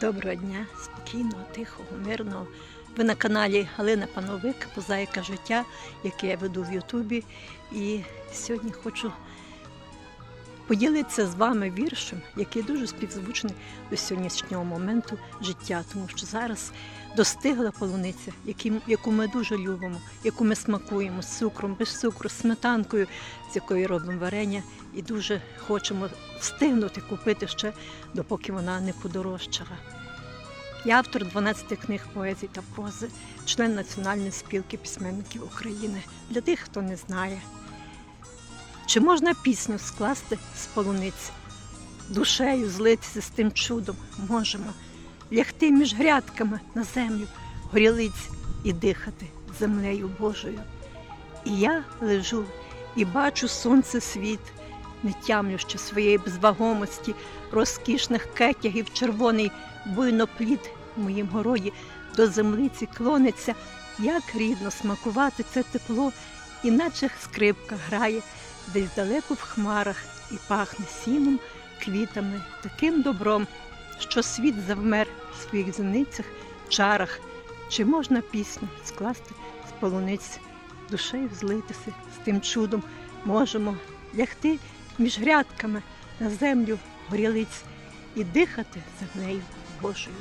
Доброго дня, спокійного, тихого, мирного. Ви на каналі Галина Пановик, Позаїка життя, яке я веду в Ютубі. І сьогодні хочу поділитися з вами віршем, який дуже співзвучний до сьогоднішнього моменту життя, тому що зараз достигла полуниця, яку ми дуже любимо, яку ми смакуємо з цукром, без цукру, з сметанкою, з якої робимо варення, і дуже хочемо встигнути купити ще, допоки вона не подорожчала. Я автор 12 книг поезії та прози, член Національної спілки письменників України. Для тих, хто не знає. Чи можна пісню скласти з полуниць? Душею злитися з тим чудом можемо, лягти між грядками на землю, горілиць і дихати землею Божою. І я лежу і бачу сонце світ, не тямлющи своєї безвагомості, розкішних кетягів червоний буйноплід в моїм городі до землиці клониться, як рідно смакувати це тепло, і наче скрипка грає десь далеко в хмарах і пахне сіном, квітами, таким добром, що світ завмер в своїх зеницях, чарах. Чи можна пісню скласти з полуниць, душею злитися з тим чудом, можемо лягти між грядками на землю горілиць і дихати землею Божою.